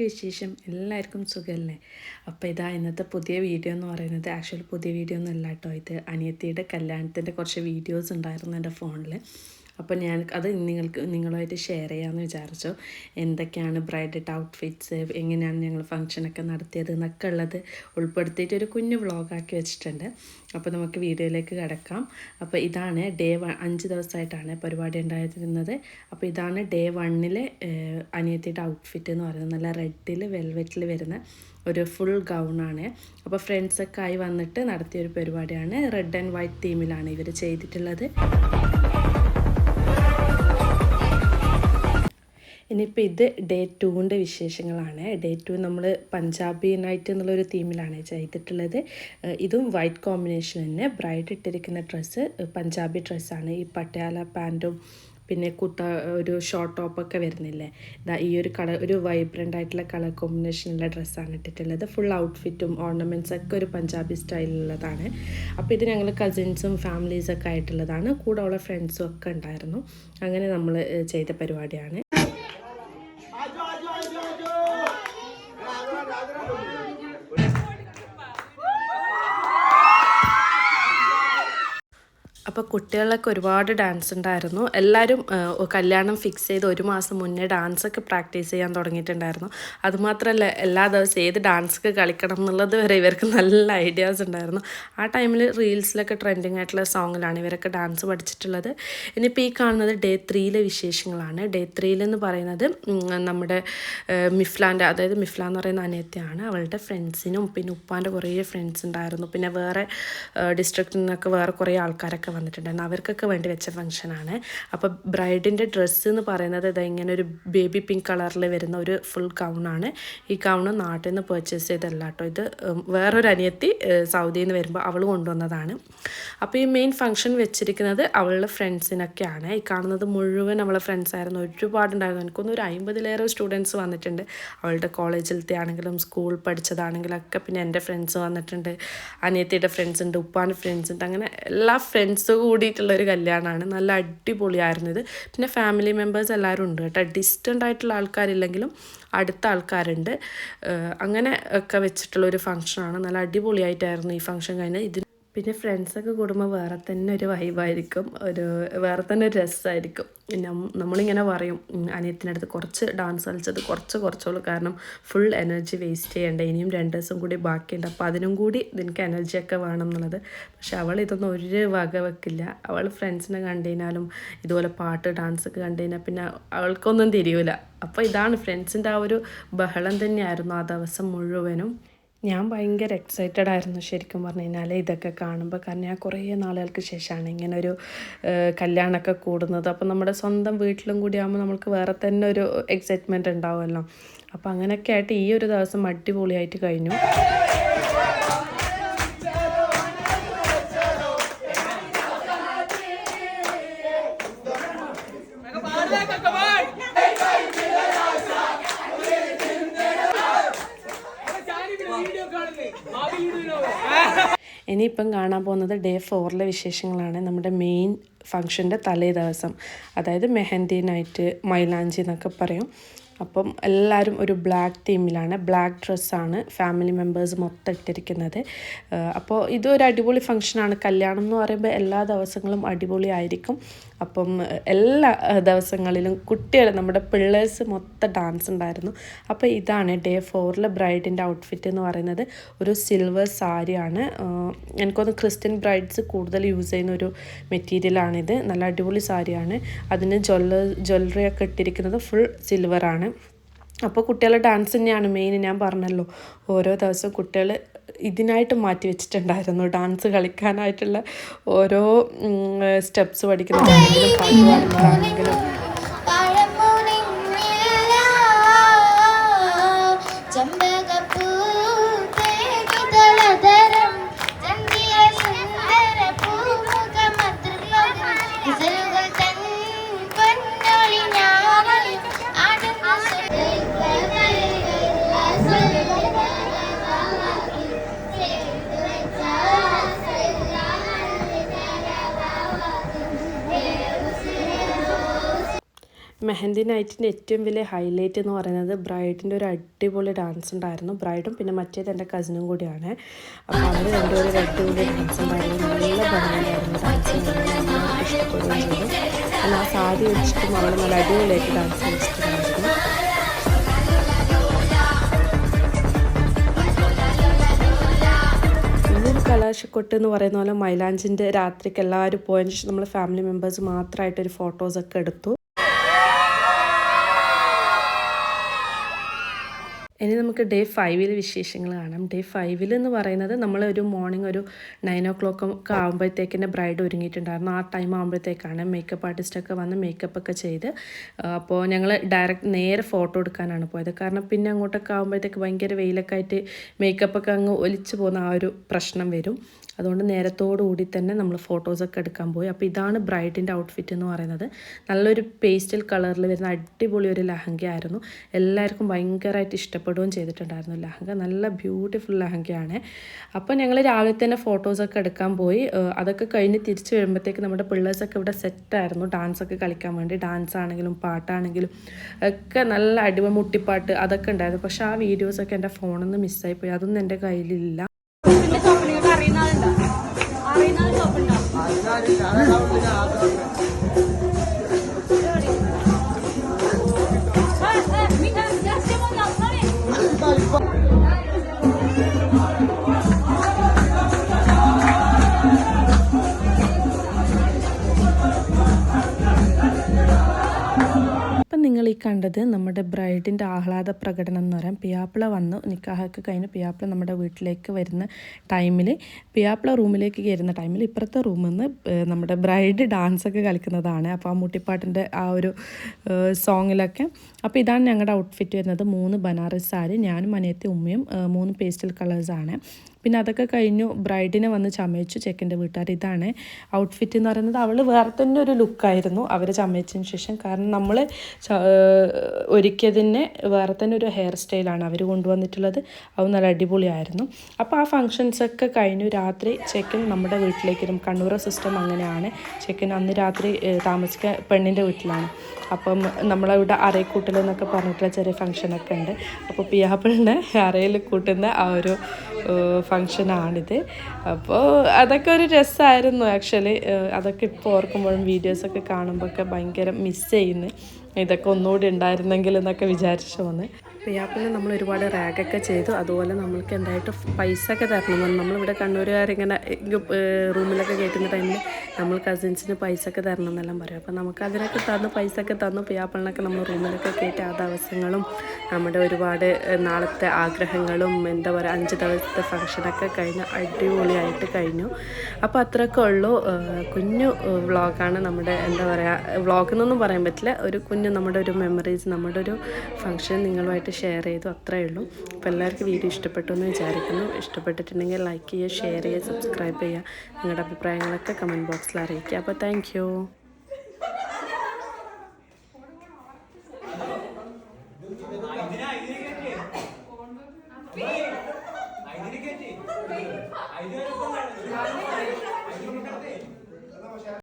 എന്തൊക്കെ വിശേഷം? എല്ലാവർക്കും സുഖമല്ലേ അപ്പോൾ ഇതാ ഇന്നത്തെ പുതിയ വീഡിയോ എന്ന് പറയുന്നത് ആക്ച്വലി പുതിയ വീഡിയോ ഒന്നും അല്ല കേട്ടോ. ഇത് അനിയത്തിയുടെ കല്യാണത്തിന്റെ കുറച്ച് വീഡിയോസ് ഉണ്ടായിരുന്നു എന്റെ ഫോണിൽ അപ്പോൾ ഞാൻ അത് നിങ്ങൾക്ക് നിങ്ങളുമായിട്ട് ഷെയർ ചെയ്യാമെന്ന് വിചാരിച്ചു. എന്തൊക്കെയാണ് ബ്രൈഡഡ് ഔട്ട്ഫിറ്റ്സ് എങ്ങനെയാണ് ഞങ്ങൾ ഫംഗ്ഷനൊക്കെ നടത്തിയത് എന്നൊക്കെ ഉള്ളത് ഉൾപ്പെടുത്തിയിട്ട് ഒരു കുഞ്ഞു വ്ളോഗാക്കി വെച്ചിട്ടുണ്ട്. അപ്പോൾ നമുക്ക് വീഡിയോയിലേക്ക് കിടക്കാം. അപ്പോൾ ഇതാണ് ഡേ വൺ അഞ്ച് ദിവസമായിട്ടാണ് പരിപാടി ഉണ്ടായിരുന്നത്. അപ്പോൾ ഇതാണ് ഡേ വണ്ണിലെ അനിയത്തിയുടെ ഔട്ട്ഫിറ്റ് എന്ന് പറയുന്നത്. നല്ല റെഡിൽ വെൽവെറ്റിൽ വരുന്ന ഒരു ഫുൾ ഗൗണാണ് അപ്പോൾ ഫ്രണ്ട്സൊക്കെ ആയി വന്നിട്ട് നടത്തിയൊരു പരിപാടിയാണ്. റെഡ് ആൻഡ് വൈറ്റ് തീമിലാണ് ഇവർ ചെയ്തിട്ടുള്ളത്. ഇനിയിപ്പോൾ ഇത് ഡേ ടുവിന്റെ വിശേഷങ്ങളാണ്. ഡേ ടു നമ്മൾ പഞ്ചാബി നൈറ്റ് എന്നുള്ളൊരു തീമിലാണ് ചെയ്തിട്ടുള്ളത്. ഇതും വൈറ്റ് കോമ്പിനേഷൻ തന്നെ. ബ്രൈഡ് ഇട്ടിരിക്കുന്ന ഡ്രസ്സ് പഞ്ചാബി ഡ്രസ്സാണ്. ഈ പട്യാല പാന്റും പിന്നെ കുത്ത ഒരു ഷോർട്ട് ടോപ്പൊക്കെ വരുന്നില്ലേ? ഇതാ ഈ ഒരു കളർ ഒരു വൈബ്രന്റ് ആയിട്ടുള്ള കളർ കോമ്പിനേഷനുള്ള ഡ്രസ്സാണ് ഇട്ടിട്ടുള്ളത്. ഫുൾ ഔട്ട്ഫിറ്റും ഓർണമെന്റ്സ് ഒക്കെ ഒരു പഞ്ചാബി സ്റ്റൈലിലുള്ളതാണ് അപ്പോൾ ഇത് ഞങ്ങൾ കസിൻസും ഫാമിലീസൊക്കെ ആയിട്ടുള്ളതാണ്. കൂടെ ഉള്ള ഫ്രണ്ട്സും ഒക്കെ ഉണ്ടായിരുന്നു. അങ്ങനെ നമ്മൾ ചെയ്ത പരിപാടിയാണ്. അപ്പോൾ കുട്ടികളിലൊക്കെ ഒരുപാട് ഡാൻസ് ഉണ്ടായിരുന്നു. എല്ലാവരും കല്യാണം ഫിക്സ് ചെയ്ത് ഒരു മാസം മുന്നേ ഡാൻസൊക്കെ പ്രാക്ടീസ് ചെയ്യാൻ തുടങ്ങിയിട്ടുണ്ടായിരുന്നു. അതുമാത്രമല്ല എല്ലാ ദിവസവും ഏത് ഡാൻസൊക്കെ കളിക്കണം എന്നുള്ളത് വരെ ഇവർക്ക് നല്ല ഐഡിയാസ് ഉണ്ടായിരുന്നു. ആ ടൈമിൽ റീൽസിലൊക്കെ ട്രെൻഡിങ് ആയിട്ടുള്ള സോങ്ങിലാണ് ഇവരൊക്കെ ഡാൻസ് പഠിച്ചിട്ടുള്ളത്. ഇനിയിപ്പോൾ ഈ കാണുന്നത് ഡേ ത്രീയിലെ വിശേഷങ്ങളാണ്. ഡേ ത്രീയിലെന്ന് പറയുന്നത് നമ്മുടെ മിഫ്ലാന്റെ അതായത് മിഫ്ല എന്ന് പറയുന്ന അനിയത്തിയാണ്. അവളുടെ ഫ്രണ്ട്സിനും പിന്നെ ഉപ്പാന്റെ കുറേ ഫ്രണ്ട്സ് ഉണ്ടായിരുന്നു. പിന്നെ വേറെ ഡിസ്ട്രിക്റ്റിൽ നിന്നൊക്കെ വേറെ കുറേ ആൾക്കാരൊക്കെ വന്നിട്ടുണ്ടായിരുന്നു. അവർക്കൊക്കെ വേണ്ടി വെച്ച ഫംഗ്ഷനാണ് അപ്പോൾ ബ്രൈഡിന്റെ ഡ്രസ്സ് എന്ന് പറയുന്നത് ഇതാ ഇങ്ങനെ ഒരു ബേബി പിങ്ക് കളറിൽ വരുന്ന ഒരു ഫുൾ ഗൗണാണ് ഈ ഗൗണ് നാട്ടിൽ നിന്ന് പർച്ചേസ് ചെയ്തല്ല കേട്ടോ ഇത് വേറൊരു അനിയത്തി സൗദിയിൽ നിന്ന് വരുമ്പോൾ അവൾ കൊണ്ടുവന്നതാണ്. അപ്പോൾ ഈ മെയിൻ ഫംഗ്ഷൻ വെച്ചിരിക്കുന്നത് അവളുടെ ഫ്രണ്ട്സിനൊക്കെയാണ് ഈ കാണുന്നത് മുഴുവൻ അവളെ ഫ്രണ്ട്സ് ആയിരുന്നു. ഒരുപാടുണ്ടായിരുന്നു. എനിക്കൊന്നും ഒരു അമ്പതിലേറെ സ്റ്റുഡൻസ് വന്നിട്ടുണ്ട്. അവളുടെ കോളേജിലത്തെ ആണെങ്കിലും സ്കൂൾ പഠിച്ചതാണെങ്കിലും ഒക്കെ പിന്നെ എന്റെ ഫ്രണ്ട്സ് വന്നിട്ടുണ്ട്. അനിയത്തിയുടെ ഫ്രണ്ട്സ് ഉണ്ട് ഉപ്പാന്റെ ഫ്രണ്ട്സ് ഉണ്ട്. അങ്ങനെ എല്ലാ ഫ്രണ്ട്സ് കൂടിയിട്ടുള്ള ഒരു കല്യാണമാണ്. നല്ല അടിപൊളിയായിരുന്നത്. പിന്നെ ഫാമിലി മെമ്പേഴ്സ് എല്ലാവരും ഉണ്ട് കേട്ടോ. ഡിസ്റ്റന്റ് ആയിട്ടുള്ള ആൾക്കാരില്ലെങ്കിലും അടുത്ത ആൾക്കാരുണ്ട്. അങ്ങനെ ഒക്കെ വെച്ചിട്ടുള്ള ഒരു ഫംഗ്ഷനാണ് നല്ല അടിപൊളിയായിട്ടായിരുന്നു ഈ ഫംഗ്ഷൻ കഴിഞ്ഞ് ഇതിന് പിന്നെ ഫ്രണ്ട്സൊക്കെ കൂടുമ്പോൾ വേറെ തന്നെ ഒരു വൈബായിരിക്കും ഒരു വേറെ തന്നെ ഒരു രസമായിരിക്കും നമ്മളിങ്ങനെ പറയും അനിയത്തിനടുത്ത് കുറച്ച് ഡാൻസ് കളിച്ചത് കുറച്ച് കുറച്ചുള്ളൂ കാരണം ഫുൾ എനർജി വേസ്റ്റ് ചെയ്യേണ്ട. ഇനിയും രണ്ട് ദിവസം കൂടി ബാക്കിയുണ്ട്. അപ്പോൾ അതിനും കൂടി നിനക്ക് എനർജിയൊക്കെ വേണം എന്നുള്ളത്. പക്ഷെ അവൾ ഇതൊന്നും ഒരു വക വെക്കില്ല അവൾ ഫ്രണ്ട്സിനെ കണ്ടു കഴിഞ്ഞാലും ഇതുപോലെ പാട്ട് ഡാൻസ് ഒക്കെ കണ്ടു കഴിഞ്ഞാൽ പിന്നെ അവൾക്കൊന്നും തിരിയൂല. അപ്പോൾ ഇതാണ് ഫ്രണ്ട്സിന്റെ ആ ഒരു ബഹളം തന്നെയായിരുന്നു ആ ദിവസം മുഴുവനും. ഞാൻ ഭയങ്കര എക്സൈറ്റഡ് ആയിരുന്നു ശരിക്കും പറഞ്ഞു കഴിഞ്ഞാൽ ഇതൊക്കെ കാണുമ്പോൾ കാരണം ഞാൻ കുറേ നാളുകൾക്ക് ശേഷമാണ് ഇങ്ങനെ ഒരു കല്യാണമൊക്കെ കൂടുന്നത്. അപ്പോൾ നമ്മുടെ സ്വന്തം വീട്ടിലും കൂടി ആകുമ്പോൾ നമുക്ക് വേറെ തന്നെ ഒരു എക്സൈറ്റ്മെന്റ് ഉണ്ടാവുമല്ലോ. അപ്പോൾ അങ്ങനെയൊക്കെ ആയിട്ട് ഈ ഒരു ദിവസം അടിപൊളിയായിട്ട് കഴിഞ്ഞു. ഇനിയിപ്പം കാണാൻ പോകുന്നത് ഡേ ഫോറിലെ വിശേഷങ്ങളാണ്. നമ്മുടെ മെയിൻ ഫംഗ്ഷന്റെ തലേ ദിവസം. അതായത് മെഹന്തി നൈറ്റ് മൈലാഞ്ചി എന്നൊക്കെ പറയും. അപ്പം എല്ലാവരും ഒരു ബ്ലാക്ക് തീമിലാണ് ബ്ലാക്ക് ഡ്രസ്സാണ് ഫാമിലി മെമ്പേഴ്സ് മൊത്തം ഇട്ടിരിക്കുന്നത്. അപ്പോൾ ഇതൊരു അടിപൊളി ഫംഗ്ഷനാണ് കല്യാണം എന്ന് പറയുമ്പോൾ എല്ലാ ദിവസങ്ങളും അടിപൊളിയായിരിക്കും അപ്പം എല്ലാ ദിവസങ്ങളിലും കുട്ടികൾ നമ്മുടെ പിള്ളേഴ്സ് മൊത്തം ഡാൻസ് ഉണ്ടായിരുന്നു. അപ്പോൾ ഇതാണ് ഡേ ഫോറിലെ ബ്രൈഡിന്റെ ഔട്ട്ഫിറ്റ് എന്ന് പറയുന്നത്. ഒരു സിൽവർ സാരിയാണ് എനിക്കൊന്ന് ക്രിസ്ത്യൻ ബ്രൈഡ്സ് കൂടുതൽ യൂസ് ചെയ്യുന്ന ഒരു മെറ്റീരിയലാണിത് നല്ല അടിപൊളി സാരിയാണ് അതിന് ജ്വല്ല ജ്വല്ലറി ഒക്കെ ഇട്ടിരിക്കുന്നത് ഫുൾ സിൽവറാണ് അപ്പോൾ കുട്ടികളുടെ ഡാൻസ് തന്നെയാണ് മെയിൻ ഞാൻ പറഞ്ഞല്ലോ. ഓരോ ദിവസവും കുട്ടികൾ ഇതിനായിട്ട് മാറ്റി വെച്ചിട്ടുണ്ടായിരുന്നു. ഡാൻസ് കളിക്കാനായിട്ടുള്ള ഓരോ സ്റ്റെപ്സ് പഠിക്കുന്നതാണെങ്കിലും പാട്ട് പാടുന്നതാണെങ്കിലും മെഹന്തി നൈറ്റിന്റെ ഏറ്റവും വലിയ ഹൈലൈറ്റ് എന്ന് പറയുന്നത് ബ്രൈഡിന്റെ ഒരു അടിപൊളി ഡാൻസ് ഉണ്ടായിരുന്നു. ബ്രൈഡും പിന്നെ മറ്റേത് എന്റെ കസിനും കൂടിയാണ്. അപ്പോൾ അവർ രണ്ടുപേരും ഒരു അടിപൊളി ഡാൻസ് ഉണ്ടായിരുന്നു. നല്ല ഭംഗിയായിരുന്നു ഡാൻസ് ഇഷ്ടപ്പെടുകയും ആ സാരി വെച്ചിട്ടും അവൾ നല്ല അടിപൊളിയായിട്ട് ഡാൻസ് കളിച്ചിട്ടുണ്ടായിരുന്നു കലാശക്കൊട്ട് എന്ന് പറയുന്ന പോലെ മൈലാഞ്ചിന്റെ രാത്രിക്ക് എല്ലാവരും പോയതിന് ശേഷം നമ്മൾ ഫാമിലി മെമ്പേഴ്സ് മാത്രമായിട്ടൊരു ഫോട്ടോസൊക്കെ എടുത്തു. ഇനി നമുക്ക് ഡേ ഫൈവിൽ വിശേഷങ്ങൾ കാണാം. ഡേ ഫൈവിൽ എന്ന് പറയുന്നത് നമ്മൾ ഒരു മോർണിംഗ് ഒരു നയൻ ഓ ക്ലോക്ക് ഒക്കെ ആകുമ്പോഴത്തേക്കിന്റെ ബ്രൈഡ് ഒരുങ്ങിയിട്ടുണ്ടായിരുന്നു. ആ ടൈം ആകുമ്പോഴത്തേക്കാണ് മേക്കപ്പ് ആർട്ടിസ്റ്റൊക്കെ വന്ന് മേക്കപ്പ് ഒക്കെ ചെയ്ത് അപ്പോൾ ഞങ്ങൾ ഡയറക്റ്റ് നേരെ ഫോട്ടോ എടുക്കാനാണ് പോയത്. കാരണം പിന്നെ അങ്ങോട്ടൊക്കെ ആകുമ്പോഴത്തേക്ക് ഭയങ്കര വെയിലൊക്കെ ആയിട്ട് മേക്കപ്പൊക്കെ അങ്ങ് ഒലിച്ചു പോകുന്ന ആ ഒരു പ്രശ്നം വരും. അതുകൊണ്ട് നേരത്തോടു കൂടി തന്നെ നമ്മൾ ഫോട്ടോസൊക്കെ എടുക്കാൻ പോയി. അപ്പോൾ ഇതാണ് ബ്രൈഡിന്റെ ഔട്ട്ഫിറ്റ് എന്ന് പറയുന്നത്. നല്ലൊരു പേസ്റ്റൽ കളറിൽ വരുന്ന അടിപൊളി ഒരു ലഹങ്കയായിരുന്നു. എല്ലാവർക്കും ഭയങ്കരമായിട്ട് ഇഷ്ടപ്പെടുകയും ചെയ്തിട്ടുണ്ടായിരുന്നു ലഹങ്ക. നല്ല ബ്യൂട്ടിഫുൾ ലഹങ്കയാണ്. അപ്പോൾ ഞങ്ങൾ രാവിലെ തന്നെ ഫോട്ടോസൊക്കെ എടുക്കാൻ പോയി. അതൊക്കെ കഴിഞ്ഞ് തിരിച്ച് വരുമ്പോഴത്തേക്ക് നമ്മുടെ പിള്ളേഴ്സൊക്കെ ഇവിടെ സെറ്റായിരുന്നു ഡാൻസൊക്കെ കളിക്കാൻ വേണ്ടി ഡാൻസ് ആണെങ്കിലും പാട്ടാണെങ്കിലും ഒക്കെ നല്ല അടിപൊളി മുട്ടിപ്പാട്ട് അതൊക്കെ ഉണ്ടായിരുന്നു. പക്ഷേ ആ വീഡിയോസൊക്കെ എന്റെ ഫോണിൽ നിന്ന് മിസ്സായിപ്പോയി അതൊന്നും എന്റെ കയ്യിലില്ല. 안 하나 നിങ്ങൾ ഈ കണ്ടത് നമ്മുടെ ബ്രൈഡിന്റെ ആഹ്ലാദ പ്രകടനം എന്ന് പറയാം. പിയാപ്പിള വന്ന് നിക്കാഹൊക്കെ കഴിഞ്ഞ് പിയാപ്പിള നമ്മുടെ വീട്ടിലേക്ക് വരുന്ന ടൈമിൽ പിയാപ്പിള റൂമിലേക്ക് കയറുന്ന ടൈമിൽ ഇപ്പുറത്തെ റൂമിൽ നിന്ന് നമ്മുടെ ബ്രൈഡ് ഡാൻസൊക്കെ കളിക്കുന്നതാണ്. അപ്പോൾ ആ മുട്ടിപ്പാട്ടിന്റെ ആ ഒരു സോങ്ങിലൊക്കെ. അപ്പോൾ ഇതാണ് ഞങ്ങളുടെ ഔട്ട്ഫിറ്റ് വരുന്നത്. മൂന്ന് ബനാറസ് സാരി ഞാനും അനിയത്തി ഉമ്മയും മൂന്ന് പേസ്റ്റൽ കളേഴ്സാണ്. പിന്നെ അതൊക്കെ കഴിഞ്ഞു ബ്രൈഡിനെ വന്ന് ചമയിച്ചു ചെക്കന്റെ വീട്ടുകാർ. ഇതാണ് ഔട്ട്ഫിറ്റ് എന്ന് പറയുന്നത്. അവൾ വേറെ തന്നെ ഒരു ലുക്കായിരുന്നു അവർ ചമയിച്ചതിന് ശേഷം. കാരണം നമ്മൾ ഒരുക്കിയതിന് വേറെ തന്നെ ഒരു ഹെയർ സ്റ്റൈലാണ് അവർ കൊണ്ടുവന്നിട്ടുള്ളത്. അത് നല്ല അടിപൊളിയായിരുന്നു. അപ്പോൾ ആ ഫങ്ഷൻസൊക്കെ കഴിഞ്ഞു. രാത്രി ചെക്കൻ നമ്മുടെ വീട്ടിലേക്ക് കണ്ണൂർ സിസ്റ്റം അങ്ങനെയാണ്. ചെക്കൻ അന്ന് രാത്രി താമസിക്ക പെണ്ണിന്റെ വീട്ടിലാണ്. അപ്പം നമ്മളവിടെ അറയിൽ കൂട്ടൽ എന്നൊക്കെ പറഞ്ഞിട്ടുള്ള ചെറിയ ഫങ്ഷനൊക്കെ ഉണ്ട്. അപ്പോൾ പിയാപ്പിളിനെ അറയിൽ കൂട്ടുന്ന ആ ഒരു ഫങ്ഷനാണിത് അപ്പോൾ അതൊക്കെ ഒരു രസമായിരുന്നു ആക്ച്വലി. അതൊക്കെ ഇപ്പോൾ ഓർക്കുമ്പോഴും വീഡിയോസൊക്കെ കാണുമ്പോഴൊക്കെ ഭയങ്കര മിസ് ചെയ്യുന്നു. ഇതൊക്കെ ഒന്നുകൂടി ഉണ്ടായിരുന്നെങ്കിൽ എന്നൊക്കെ വിചാരിച്ചു വന്ന് പിയാപ്പിളിന് നമ്മൾ ഒരുപാട് റാഗൊക്കെ ചെയ്തു. അതുപോലെ നമ്മൾക്ക് എന്തായിട്ട് പൈസ ഒക്കെ തരണമെന്ന് നമ്മളിവിടെ കണ്ണൂരുകാരിങ്ങനെ റൂമിലൊക്കെ കേൾക്കുന്ന ടൈമിൽ നമ്മൾ കസിൻസിന് പൈസ ഒക്കെ തരണം എന്നെല്ലാം പറയും. അപ്പോൾ നമുക്ക് അതിനൊക്കെ തന്നു പൈസ ഒക്കെ തന്നു. പിയാപ്പിളിനൊക്കെ നമ്മൾ റൂമിലൊക്കെ കയറ്റി ആ ദിവസങ്ങളും നമ്മുടെ ഒരുപാട് നാളത്തെ ആഗ്രഹങ്ങളും എന്താ പറയുക അഞ്ച് ദിവസത്തെ ഫങ്ഷനൊക്കെ കഴിഞ്ഞ് അടിപൊളിയായിട്ട് കഴിഞ്ഞു. അപ്പോൾ അത്രയൊക്കെ ഉള്ളൂ. കുഞ്ഞു വ്ളോഗാണ് നമ്മുടെ എന്താ പറയുക വ്ളോഗ് എന്നൊന്നും പറയാൻ പറ്റില്ല. ഒരു കുഞ്ഞു നമ്മുടെ ഒരു മെമ്മറീസ് നമ്മുടെ ഒരു ഫങ്ഷൻ നിങ്ങളുമായിട്ട് ഷെയർ ചെയ്തു. അത്രയേ ഉള്ളൂ. അപ്പോൾ എല്ലാവർക്കും വീഡിയോ ഇഷ്ടപ്പെട്ടു എന്ന് വിചാരിക്കുന്നു. ഇഷ്ടപ്പെട്ടിട്ടുണ്ടെങ്കിൽ ലൈക്ക് ചെയ്യുക ഷെയർ ചെയ്യുക സബ്സ്ക്രൈബ് ചെയ്യുക. നിങ്ങളുടെ അഭിപ്രായങ്ങളൊക്കെ കമന്റ് ബോക്സിൽ അറിയിക്കുക. അപ്പോൾ താങ്ക്